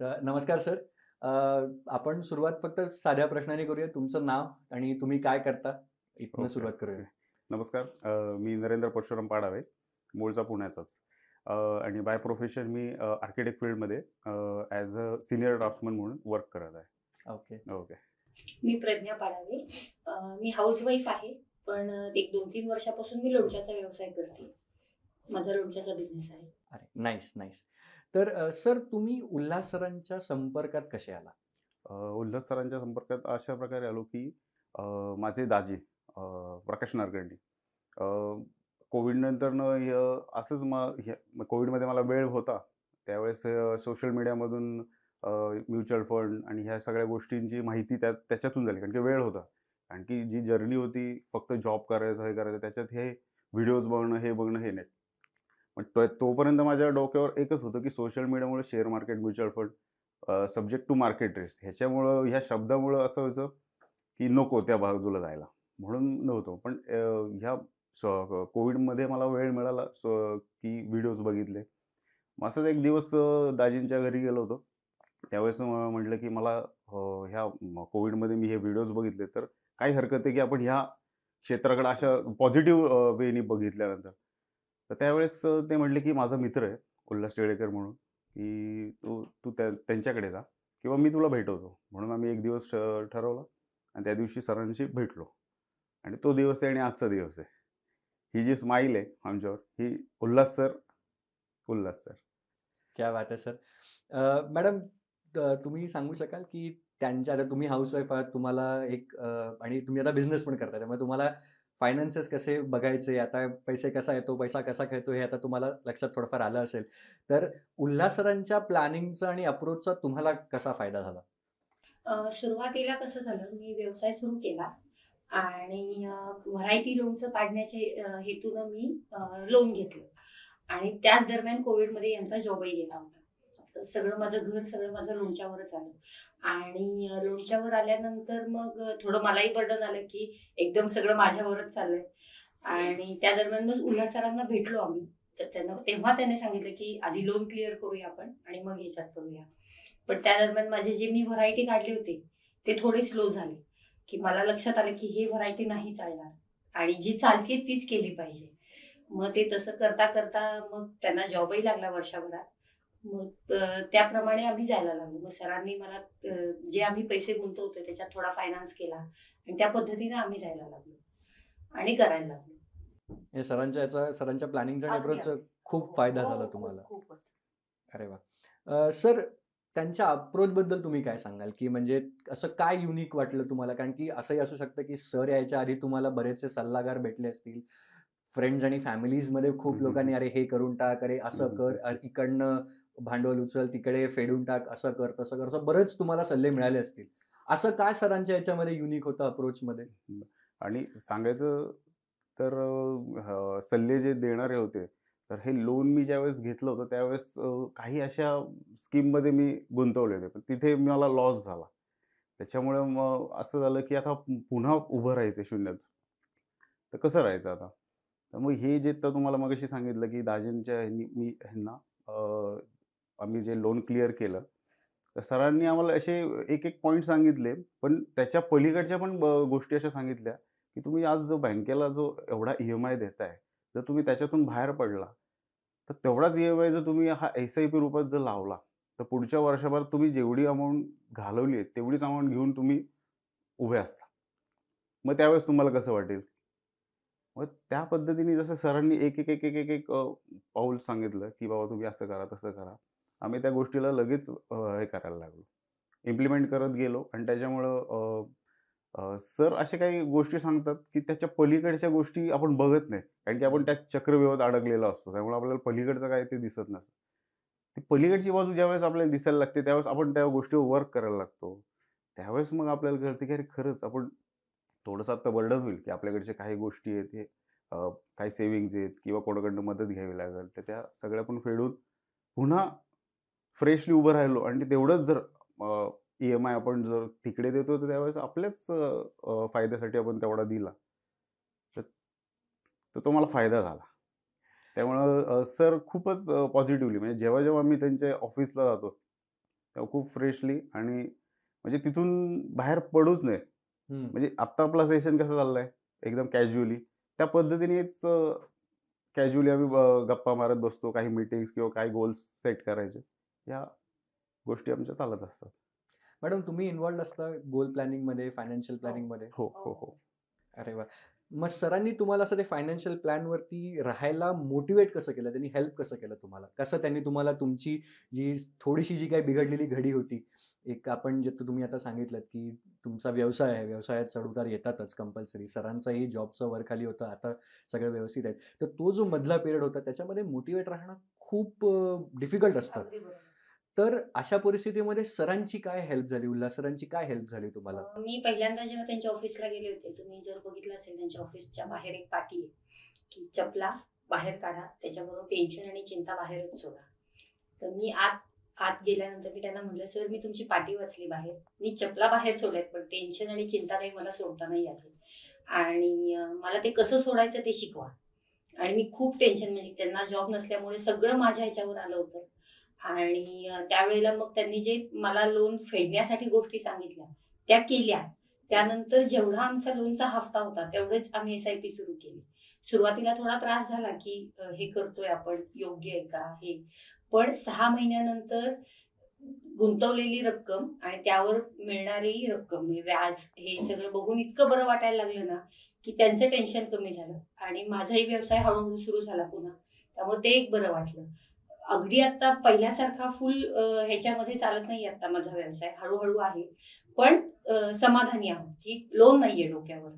नमस्कार सर. आपण सुरुवात फक्त साध्या प्रश्नाने करूया. तुमचं नाव आणि तुम्ही काय करता? इथनं ओके. सुरुवात करूया. नमस्कार. मी नरेंद्र परशुराम पाडावे, मूळचा पुण्याचाच. आणि बाय प्रोफेशन मी आर्किटेक्ट फील्डमध्ये ॲज अ सीनियर ड्राफ्ट्समन म्हणून वर्क करत आहे. ओके. ओके. मी प्रज्ञा पाडावे मी हाऊसवाईफ आहे पण एक दोन तीन वर्षापासून मी लोणच्याचा व्यवसाय करते माझा लोणच्याचा बिझनेस आहे अरे नाईस, नाईस. तर सर तुम्ही उल्हास सरांच्या संपर्कात कसे आला? उल्हास सरांच्या संपर्कात अशा प्रकारे आलो, की माझे दाजी प्रकाश नारकंडी कोविडनंतरनं असंच मग हे कोविडमध्ये मला वेळ होता. त्यावेळेस सोशल मीडियामधून म्युच्युअल फंड आणि ह्या सगळ्या गोष्टींची माहिती त्या त्याच्यातून झाली. कारण की वेळ होता. कारण की जी जर्नी होती फक्त जॉब करायचं, हे करायचं त्याच्यात हे व्हिडिओज बघणं, हे बघणं हे नाही. पण तो तोपर्यंत माझ्या डोक्यावर एकच होतं, की सोशल मीडियामुळे share market, mutual fund subject to market risk ह्याच्यामुळं ह्या शब्दामुळं असं व्हायचं, की नको त्या बाजूला जायला. म्हणून नव्हतो पण ह्या स कोविडमध्ये मला वेळ मिळाला स की व्हिडिओज बघितले. मग असंच एक दिवस दाजींच्या घरी गेलो होतो. त्यावेळेस म्हटलं, की मला ह्या कोविडमध्ये मी हे व्हिडिओज बघितले, तर काही हरकत आहे, की आपण ह्या क्षेत्राकडे अशा पॉझिटिव्ह वेनी बघितल्यानंतर. तर त्यावेळेस ते म्हटले, की माझा मित्र आहे उल्हास टिळेकर म्हणून, की तू तू त्या त्यांच्याकडे जा किंवा मी तुला भेटवतो. म्हणून आम्ही एक दिवस ठरवलं आणि त्या दिवशी सरांशी भेटलो. आणि तो दिवस आहे आणि आजचा दिवस आहे. ही जी स्माईल आहे आमच्यावर, ही उल्हास सर, उल्हास सर. क्या बात आहे सर. मॅडम तुम्ही सांगू शकाल, की त्यांच्या आता तुम्ही हाउसवाईफ आहात. तुम्हाला एक आणि तुम्ही आता बिझनेस पण करता त्यामुळे तुम्हाला फायनान्सेस कसे बघायचे, आता पैसे कसा येतो, पैसा कसा खेळतो, हे आता तुम्हाला लक्षात थोडंफार आलं असेल. तर उल्हासरांच्या प्लॅनिंगचा आणि अप्रोचचा तुम्हाला कसा फायदा झाला? सुरुवातीला कसं झालं मी व्यवसाय सुरू केला आणि व्हरायटी लोनचं काढण्याच्या अ, हेतूनं मी लोन घेतलं आणि त्याच दरम्यान कोविडमध्ये यांचा जॉबही गेला होता. तर सगळं माझं घर सगळं माझं लोणच्यावरच आलं आणि लोणच्यावर आल्यानंतर मग थोडं मलाही बर्डन आलं, की एकदम सगळं माझ्यावरच चाललंय आणि त्या दरम्यान मग उल्हास सरांना भेटलो आम्ही. तर त्यांना तेव्हा त्याने सांगितलं, की आधी लोन क्लिअर करूया आपण आणि मग ह्याच्यात करूया. पण त्या दरम्यान माझे जे मी व्हरायटी काढले होते, ते थोडे स्लो झाले, की मला लक्षात आलं, की हे व्हरायटी नाही चालणार आणि जी चालते तीच केली पाहिजे. मग ते तसं करता-करता मग त्यांना जॉबही लागला वर्षभरात. मग त्याप्रमाणे आम्ही जायला लागलो. मग सरांनी मला जे आम्ही पैसे गुंतवतोय त्याच्यात थोडा फायनान्स केला आणि त्या पद्धतीने आम्ही जायला लागलो आणि करायला लागलो. हे सरांच्या याचा सरांच्या प्लॅनिंगचा अगदी. खूप फायदा हो, झाला खूप, तुम्हाला. खूपच. अरे वाह! अ, सर त्यांच्या अप्रोचबद्दल तुम्ही काय सांगाल? की म्हणजे असं काय युनिक वाटलं तुम्हाला? कारण की असंही असू शकतं, की सर यायच्या आधी तुम्हाला बरेचसे सल्लागार भेटले असतील. फ्रेंड्स आणि फॅमिलीजमध्ये हं, खूप हं, लोकांनी, हं. "अरे हे करून टाक, अरे हं, असं हं, कर, हं, हं. इकडनं भांडवल उचल, तिकडे फेडून टाक, असं कर, तसं कर." असं बरेच तुम्हाला सल्ले मिळाले असतील. असं काय सरांच्या याच्यामध्ये युनिक होतं अप्रोचमध्ये? आणि सांगायचं तर सल्ले जे देणारे होते, तर हे लोन मी ज्यावेळेस घेतलं होतं, त्यावेळेस काही अशा स्कीममध्ये मी गुंतवले होते. पण तिथे मला लॉस झाला. त्याच्यामुळे मग असं झालं, की आता पुन्हा उभं राहायचं शून्यात. तर कसं राहायचं आता? तर मग हे जे तर तुम्हाला मगाशी सांगितलं, की दाजींच्या ह्यांनी मी ह्यांना आम्ही जे लोन क्लिअर केलं, तर सरांनी आम्हाला असे एक-एक पॉईंट सांगितले. पण त्याच्या पलीकडच्या पण गोष्टी अशा सांगितल्या, की तुम्ही आज जो बँकेला जो एवढा ई-एम-आय देताय, जर तुम्ही त्याच्यातून बाहेर पडला, तर तेवढाच ई-एम-आय जर तुम्ही हा एस-आय-पी रूपात जर लावला, तर पुढच्या वर्षभर तुम्ही जेवढी अमाऊंट घालवली आहे, तेवढीच अमाऊंट घेऊन तुम्ही उभे असता. मग त्यावेळेस तुम्हाला कसं वाटेल? मग त्या पद्धतीने जसं सरांनी एक-एक, एक-एक, एक-एक पाऊल सांगितलं, की बाबा तुम्ही असं करा, तसं करा. आम्ही त्या गोष्टीला लगेच हे करायला लागलो. इम्प्लिमेंट करत गेलो आणि त्याच्यामुळं सर अशा काही गोष्टी सांगतात, की त्याच्या पलीकडच्या गोष्टी आपण बघत नाही. कारण की आपण त्या चक्रव्यूहात अडकलेलो असतो. त्यामुळे आपल्याला पलीकडचं काय ते दिसत नसतं. ती पलीकडची बाजू ज्यावेळेस आपल्याला दिसायला लागते, त्यावेळेस आपण त्या गोष्टीवर वर्क करायला लागतो. त्यावेळेस मग आपल्याला कळतं, की अरे खरंच आपण थोडंसं आता बर्डन होईल, की आपल्याकडच्या काही गोष्टी आहेत हे काही सेव्हिंग्ज आहेत किंवा कोणाकडनं मदत घ्यावी लागेल. तर त्या सगळ्या पण फेडून पुन्हा फ्रेशली उभं राहिलो आणि तेवढंच जर अ, ई-एम-आय आपण जर तिकडे देतो, तर त्यावेळेस आपल्याच फायद्यासाठी आपण तेवढा दिला. तर तो मला फायदा झाला. त्यामुळं सर खूपच पॉझिटिव्हली म्हणजे जेव्हा-जेव्हा मी त्यांच्या ऑफिसला जातो, तेव्हा खूप फ्रेशली आणि म्हणजे तिथून बाहेर पडूच नये हम्म. म्हणजे आत्ता आपला सेशन कसं चाललंय एकदम कॅज्युअली त्या पद्धतीनेच कॅज्युअली आम्ही गप्पा मारत बसतो काही मीटिंग्स किंवा काही गोल्स सेट करायचे या गोष्टी आमच्या चालत असतात. मॅडम तुम्ही इन्व्हॉल्ड असता गोल प्लॅनिंगमध्ये फायनान्शियल प्लॅनिंगमध्ये? हो हो हो. अरे वा. मग सरांनी तुम्हाला असं ते फायनान्शियल प्लॅन वरती राहायला मोटिवेट कसं केलं? त्यांनी हेल्प कसं केलं तुम्हाला? कसं त्यांनी तुम्हाला तुमची जी थोडीशी जी काही बिघडलेली घडी होती एक आपण जे तुम्ही आता सांगितलं की तुमचा व्यवसाय आहे व्यवसायात चढउतार येतातच कंपल्सरी सरांचाही जॉबचं वर खाली होतं आता सगळं व्यवस्थित आहे. तर तो जो मधला पिरियड होता त्याच्यामध्ये मोटिवेट राहणं खूप डिफिकल्ट असतं. तर अशा परिस्थितीमध्ये सरांची काय हेल्प झाली? उल्हास सरांची काय हेल्प झाली तुम्हाला? मी पहिल्यांदा जेव्हा त्यांच्या ऑफिसला गेले होते तुम्ही जर बघितलं असेल त्यांच्या ऑफिसच्या बाहेर एक पाटी आहे की चपला बाहेर काढा त्याच्याबरोबर टेन्शन आणि चिंता बाहेरच सोडा. तर मी आत आत गेल्यानंतर मी त्यांना म्हटलं सर मी तुमची पाठी वाचली बाहेर. मी चपला बाहेर सोडल्यात पण टेन्शन आणि चिंता काही मला सोडता नाही आली. आणि मला ते कसं सोडायचं ते शिकवा. आणि मी खूप टेन्शन म्हणजे त्यांना जॉब नसल्यामुळे सगळं माझ्या ह्याच्यावर आलं होतं. आणि त्यावेळेला मग त्यांनी जे मला लोन फेडण्यासाठी गोष्टी सांगितल्या त्या केल्या. त्यानंतर जेवढा आमचा लोनचा हफ्ता होता तेवढेच आम्ही एस आय पी सुरू केली. सुरुवातीला थोडा त्रास झाला की हे करतोय आपण योग्य आहे का हे. पण सहा महिन्यानंतर गुंतवलेली रक्कम आणि त्यावर मिळणारी रक्कम व्याज हे सगळं बघून इतकं बरं वाटायला लागलं ना की त्यांचं टेन्शन कमी झालं. आणि माझाही व्यवसाय हळूहळू सुरू झाला पुन्हा. त्यामुळे ते एक बरं वाटलं. अगदी आता पहिल्यासारखा फुल ह्याच्यामध्ये चालत नाही आता माझा व्यवसाय. हळूहळू आहे. पण समाधानी आहोत की लोन नाहीये डोक्यावर.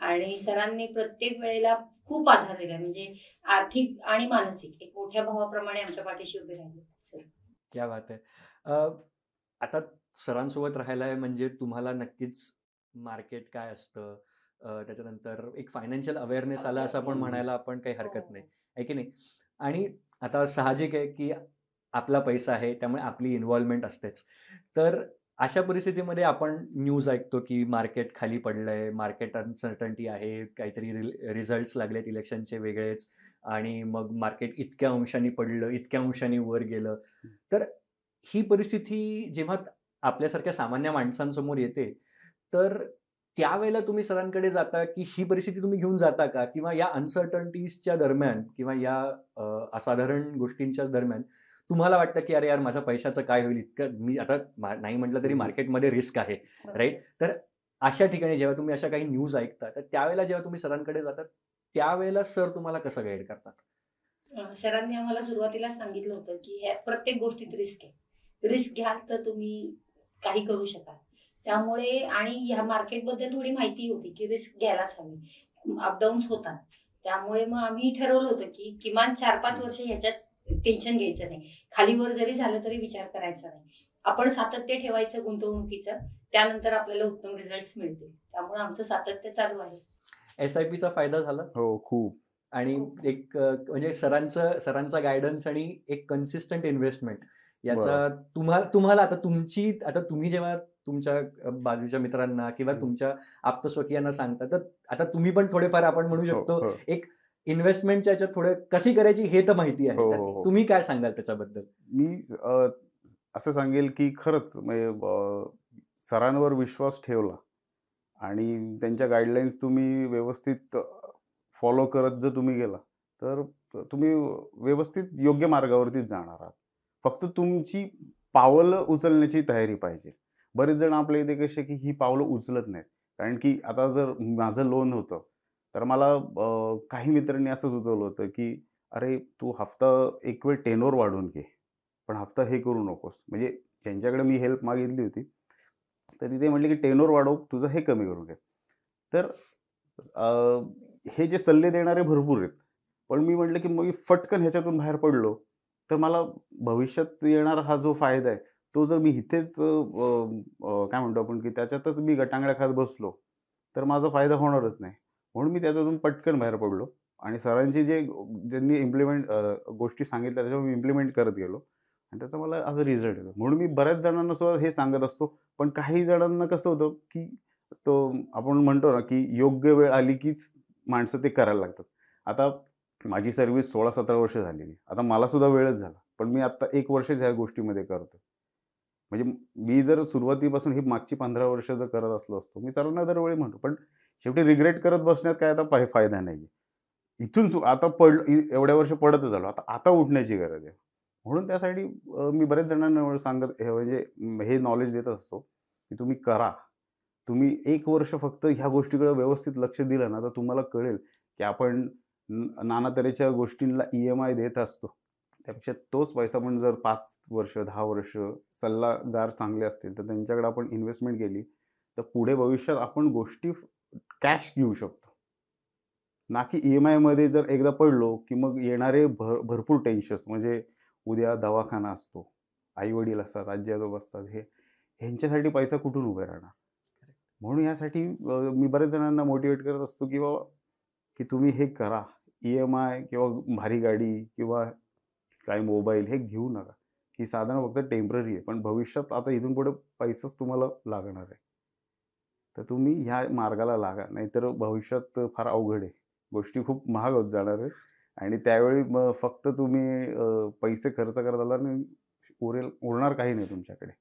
आणि सरांनी प्रत्येक वेळेला खूप आधार दिला म्हणजे आर्थिक आणि मानसिक एक मोठ्या भावाप्रमाणे आमच्या पाठीशी उभे राहिले सर. क्या बात आहे आता सरांसोबत राहायला आहे म्हणजे तुम्हाला नक्कीच मार्केट काय असतं? त्याच्यानंतर एक फायनान्शियल अवेअरनेस आला असं आपण. म्हणायला आपण काही हरकत हो. नाही. आहे की नाही? आणि आता साहजिक आहे की आपला पैसा आहे त्यामुळे आपली इन्व्हॉल्वमेंट असतेच. तर अशा परिस्थितीमध्ये आपण न्यूज ऐकतो की मार्केट खाली पडलंय मार्केट अनसर्टन्टी आहे काहीतरी रिझल्ट्स लागलेत इलेक्शनचे वेगळेच आणि मग मार्केट इतक्या अंशाने पडलं इतक्या अंशाने वर गेलं. तर ही परिस्थिती जेव्हा आपल्यासारख्या सामान्य माणसांसमोर येते तर त्यावेळेला तुम्ही सरांकडे जाता की ही परिस्थिती तुम्ही घेऊन जाता का? किंवा या अनसर्टन्टीजच्या दरम्यान किंवा या असाधारण गोष्टींच्या दरम्यान तुम्हाला वाटतं की अरे यार माझ्या पैशाचं काय होईल इतकं? मी आता नाही म्हटलं तरी. मार्केटमध्ये रिस्क आहे राईट तर अशा ठिकाणी जेव्हा तुम्ही अशा काही न्यूज ऐकता तर त्यावेळेला जेव्हा तुम्ही सरांकडे जातात त्यावेळेला सर तुम्हाला कसं गाईड करतात? सरांनी आम्हाला सुरुवातीला सांगितलं होतं की प्रत्येक गोष्टीत रिस्क आहे. रिस्क घ्याल तर तुम्ही काही करू शकाल. त्यामुळे आणि ह्या मार्केटबद्दल थोडी माहिती होती की रिस्क घ्यायलाच हवी. अपडाऊन्स होतात. त्यामुळे मग आम्ही ठरवलं होतं की किमान चार पाच वर्ष ह्याच्यात टेन्शन घ्यायचं नाही. खालीवर जरी झालं तरी विचार करायचा नाही. आपण सातत्य ठेवायचं गुंतवणुकीचं त्यानंतर आपल्याला उत्तम रिझल्ट मिळतील. त्यामुळे आमचं सातत्य चालू आहे. एस आय पीचा फायदा झाला? हो खूप. आणि खूप. एक म्हणजे सरांचं सरांचा गायडन्स आणि एक कन्सिस्टंट इन्व्हेस्टमेंट याचा तुम्हाला तुम्हाला आता तुमची आता तुम्ही जेव्हा तुमच्या बाजूच्या मित्रांना किंवा. तुमच्या आप्तस्वकीयांना सांगता तर आता तुम्ही पण थोडेफार आपण म्हणू हो, शकतो हो. इन्व्हेस्टमेंटच्या याच्यात थोडं कशी करायची हे तर माहिती आहे हो. तुम्ही काय सांगाल त्याच्याबद्दल मी असं सांगेल की खरंच म्हणजे सरांवर विश्वास ठेवला आणि त्यांच्या गाईडलाईन्स तुम्ही व्यवस्थित फॉलो करत जर तुम्ही गेला तर तुम्ही व्यवस्थित योग्य मार्गावरतीच जाणार आहात फक्त तुमची पावलं उचलण्याची तयारी पाहिजे बरेच जण आपल्या इथे कसे की ही पावलं उचलत नाहीत. कारण की आता जर माझं लोन होतं तर मला काही मित्रांनी असं सुचवलं होतं की अरे तू हफ्ता एक वेळ टेनोर वाढवून घे पण हफ्ता हे करू नकोस. म्हणजे ज्यांच्याकडे मी हेल्प मागितली होती तर तिथे म्हटले की टेनोर वाढव तुझं हे कमी करून घे. तर हे जे सल्ले देणारे भरपूर आहेत पण मी म्हटलं की मग मी फटकन ह्याच्यातून बाहेर पडलो तर मला भविष्यात येणारा हा जो फायदा आहे तो जर मी इथेच काय म्हणतो आपण की त्याच्यातच मी गटांगड्या खात बसलो तर माझा फायदा होणारच नाही. म्हणून मी त्याच्यातून पटकन बाहेर पडलो आणि सरांची जे ज्यांनी इम्प्लिमेंट गोष्टी सांगितल्या त्याच्यावर मी इम्प्लिमेंट करत गेलो आणि त्याचा मला आज रिझल्ट येतो म्हणून मी बऱ्याच जणांना सुद्धा हे सांगत असतो पण काही जणांना कसं होतं की तो आपण म्हणतो ना की योग्य वेळ आली कीच माणसं ते करायला लागतात. आता माझी सर्व्हिस सोळा सतरा वर्ष झालेली आता मला सुद्धा वेळच झाला पण मी आत्ता एक वर्षच ह्या गोष्टीमध्ये करतो म्हणजे मी जर सुरुवातीपासून ही मागची पंधरा वर्ष जर करत असलो असतो मी सर्वांना दरवेळी म्हणतो. पण शेवटी रिग्रेट करत बसण्यात काय आता फाय- फायदा नाही इथून आता पड एवढ्या वर्ष पडतच झालो आता आता उठण्याची गरज आहे. म्हणून त्यासाठी मी बरेच जणांना सांगत हे म्हणजे हे नॉलेज देत असतो की तुम्ही करा. तुम्ही एक वर्ष फक्त ह्या गोष्टीकडे व्यवस्थित लक्ष दिलं ना तर तुम्हाला कळेल की आपण नाना तऱ्हेच्या गोष्टींना ई एम आय देत असतो. त्यापेक्षा तोच पैसा पण जर पाच वर्ष दहा वर्ष सल्लागार चांगले असतील तर त्यांच्याकडे आपण इन्व्हेस्टमेंट केली तर पुढे भविष्यात आपण गोष्टी कॅश घेऊ शकतो. ना की ई एम आयमध्ये जर एकदा पडलो की मग येणारे भर भरपूर टेन्शन्स म्हणजे उद्या दवाखाना असतो आई वडील असतात आजी आजोबा असतात हे ह्यांच्यासाठी पैसा कुठून उभे राहणार? म्हणून यासाठी मी बऱ्याच जणांना मोटिवेट करत असतो की बाबा की तुम्ही हे करा. ई एम आय किंवा भारी गाडी किंवा काय मोबाईल हे घेऊ नका. की साधारण फक्त टेंपररी आहे. पण भविष्यात आता इथून पुढे पैसाच तुम्हाला लागणार आहे. तर तुम्ही ह्या मार्गाला लागा. नाहीतर भविष्यात फार अवघड आहे. गोष्टी खूप महाग होत जाणार आहे आणि त्यावेळी मग फक्त तुम्ही पैसे खर्च करत आला आणि उरेल उरणार काही नाही तुमच्याकडे.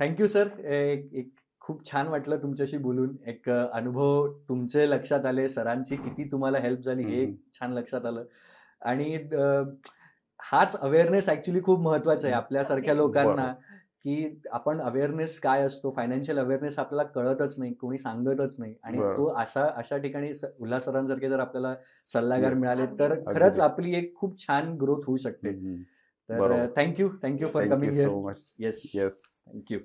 थँक्यू सर एक एक खूप छान वाटलं तुमच्याशी बोलून. एक अनुभव तुमचे लक्षात आले. सरांची किती तुम्हाला हेल्प झाली हे. छान लक्षात आलं. आणि हाच अवेअरनेस ऍक्च्युली खूप महत्त्वाचा आहे आपल्यासारख्या लोकांना की आपण अवेअरनेस काय असतो फायनान्शियल अवेअरनेस आपल्याला कळतच नाही कोणी सांगतच नाही आणि. तो अशा अशा ठिकाणी उल्हास सरांसारखे जर आपल्याला सल्लागार. मिळाले तर. खरंच. आपली एक खूप छान ग्रोथ होऊ शकते. तर. Thank you thank you for coming here so much yes yes thank you